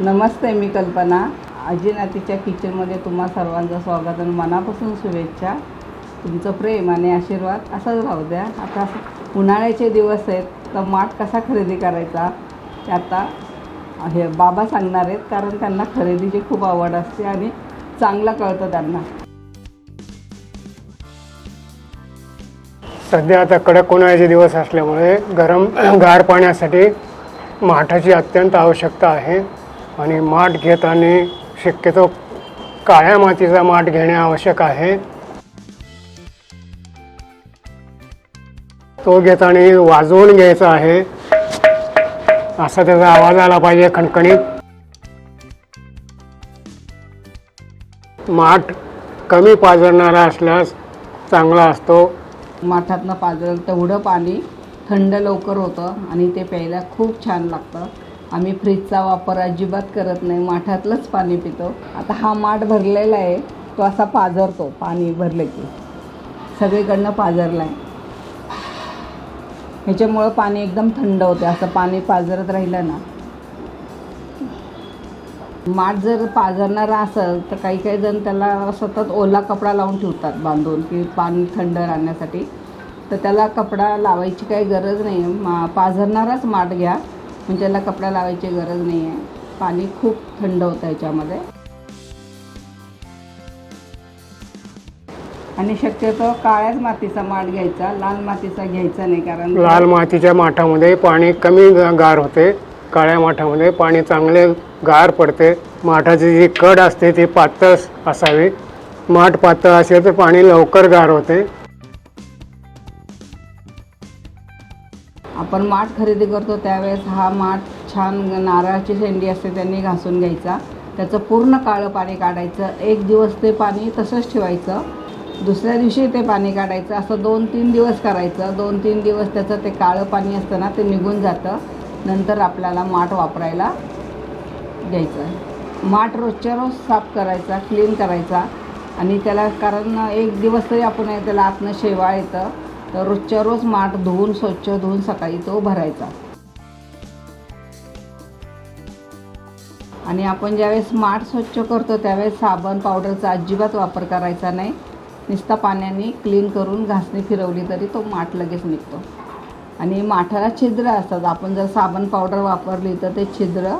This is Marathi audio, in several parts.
नमस्ते मी कल्पना. आजी नातीच्या किचनमध्ये तुम्हा सर्वांचं स्वागत आणि मनापासून शुभेच्छा. तुमचं प्रेम आणि आशीर्वाद असाच राहू द्या. आता उन्हाळ्याचे दिवस आहेत तर माठ कसा खरेदी करायचा? ते आता हे बाबा सांगणार आहेत कारण त्यांना खरेदीची खूप आवड असते आणि चांगलं कळतं त्यांना. सध्या आता कडक उन्हाळ्याचे दिवस असल्यामुळे गरम गार पाण्यासाठी माठाची अत्यंत आवश्यकता आहे. आणि माठ घेताना शक्यतो काळ्या मातीचा माठ घेणे आवश्यक आहे. तो घेताना वाजवून घ्यायचा आहे. असा त्याचा आवाज आला पाहिजे खणखणीत. माठ कमी पाजरणारा असल्यास चांगला असतो. माठातनं पाजलं तेवढं पाणी थंड लवकर होतं आणि ते प्यायला खूप छान लागतं. आम्ही फ्रीजचा वापर अजिबात करत नाही माठातलंच पाणी पितो. आता हा माठ भरलेला आहे तो असा पाझरतो पाणी भरलं की. सगळीकडनं पाझरला आहे. ह्याच्यामुळं पाणी एकदम थंड होते असं पाणी पाझरत राहिलं ना. माठ जर पाझरणारा असेल तर काही काही जण त्याला सतत ओला कपडा लावून ठेवतात बांधून की पाणी थंड राहण्यासाठी. तर त्याला कपडा लावायची काही गरज नाही. आहे मा पाझरणाराच माठ घ्या. म्हणजे त्याला कपडा लावायची गरज नाही आहे पाणी खूप थंड होतं याच्यामध्ये. आणि शक्यतो काळ्याच मातीचा माठ घ्यायचा लाल मातीचा घ्यायचा नाही कारण लाल मातीच्या माठामध्ये पाणी कमी गार होते. काळ्या माठामध्ये पाणी चांगले गार पडते. माठाची जी कड असते ती पातळ असावी. माठ पातळ असेल तर पाणी लवकर गार होते. आपण माठ खरेदी करतो त्यावेळेस हा माठ छान नारळाची शेंडी असते त्यांनी घासून घ्यायचा. त्याचं पूर्ण काळं पाणी काढायचं. एक दिवस ते पाणी तसंच ठेवायचं. दुसऱ्या दिवशी ते पाणी काढायचं. असं दोन तीन दिवस करायचं. दोन तीन दिवस त्याचं ते काळं पाणी असतं ना ते निघून जातं. नंतर आपल्याला माठ वापरायला घ्यायचं माठ रोजच्या रोज साफ करायचा क्लीन करायचा. आणि त्याला कारण एक दिवस तरी आपण त्याला आतनं शेवाळ येतं. तर रोजच्या रोज माठ धुवून स्वच्छ धुवून सकाळी तो भरायचा. आणि आपण ज्यावेळेस माठ स्वच्छ करतो त्यावेळेस साबण पावडरचा अजिबात वापर करायचा नाही. नुसता पाण्याने क्लीन करून घासणी फिरवली तरी तो माठ लगेच निघतो. आणि माठाला छिद्र असतात. आपण जर साबण पावडर वापरली तर ते छिद्र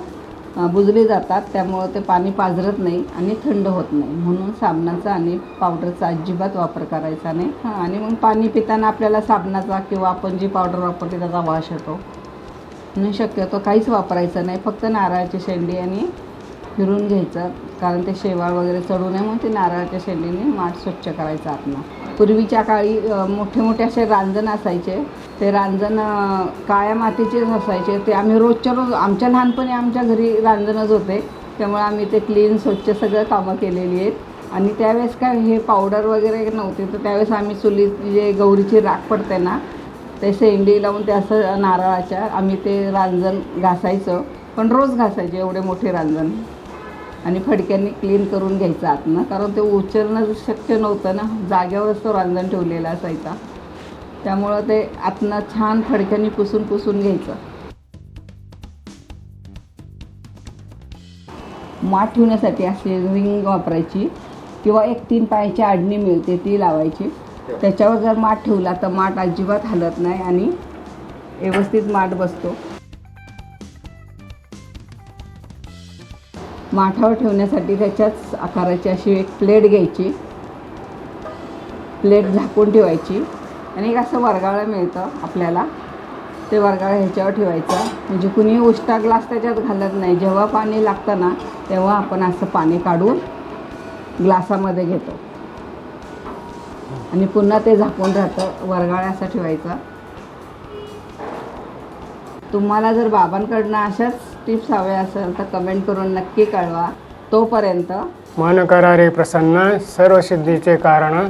बुजली जातात. त्यामुळं ते पाणी पाझरत नाही आणि थंड होत नाही. म्हणून साबणाचा आणि पावडरचा अजिबात वापर करायचा नाही. हां आणि मग पाणी पिताना आपल्याला साबणाचा किंवा आपण जी पावडर वापरते त्याचा वास येतो. म्हणून शक्यतो काहीच वापरायचं नाही. फक्त नारळाची शेंडी आणि फिरून घ्यायचं. कारण ते शेवाळ वगैरे चढू नये म्हणून ते नारळाच्या शेंडीने माठ स्वच्छ करायचं आतनं. पूर्वीच्या काळी मोठे मोठे असे रांजण असायचे. ते रांजण काळ्या मातीचेच असायचे. ते आम्ही रोजच्या रोज आमच्या लहानपणी आमच्या घरी रांजणच होते. त्यामुळे आम्ही ते क्लीन स्वच्छ सगळं कामं केलेली आहेत. आणि त्यावेळेस काय हे पावडर वगैरे नव्हते. तर त्यावेळेस आम्ही चुली जे गौरीची राख पडते ना ते शेंडी लावून ते असं नारळाच्या आम्ही ते रांजण घासायचं. पण रोज घासायचे एवढे मोठे रांजण. आणि फडक्यांनी क्लीन करून घ्यायचं आतनं कारण ते उचलणं शक्य नव्हतं ना जाग्यावरच तो रांजण ठेवलेला असायचा. त्यामुळं ते आतनं छान फडक्यांनी पुसून पुसून घ्यायचं. माठ ठेवण्यासाठी अशी रिंग वापरायची किंवा एक तीन पायाची आडणी मिळते ती लावायची. त्याच्यावर जर माठ ठेवला तर माठ अजिबात हलत नाही आणि व्यवस्थित माठ बसतो. माठावर ठेवण्यासाठी त्याच्याच आकाराची अशी एक प्लेट घ्यायची. प्लेट झाकून ठेवायची. आणि एक असं वरगाळं मिळतं आपल्याला. ते वरगाळं ह्याच्यावर ठेवायचं. म्हणजे कुणी उष्टा ग्लास त्याच्यात घालत नाही. जेव्हा पाणी लागतं ना तेव्हा आपण असं पाणी काढून ग्लासामध्ये घेतो. आणि पुन्हा ते झाकून राहतं. वरगाळा असा ठेवायचा. तुम्हाला जर बाबांकडनं अशाच टिप्स हवे असेल तर कमेंट करून नक्की कळवा. तोपर्यंत मन करारे प्रसन्न सर्व सिद्धीचे कारण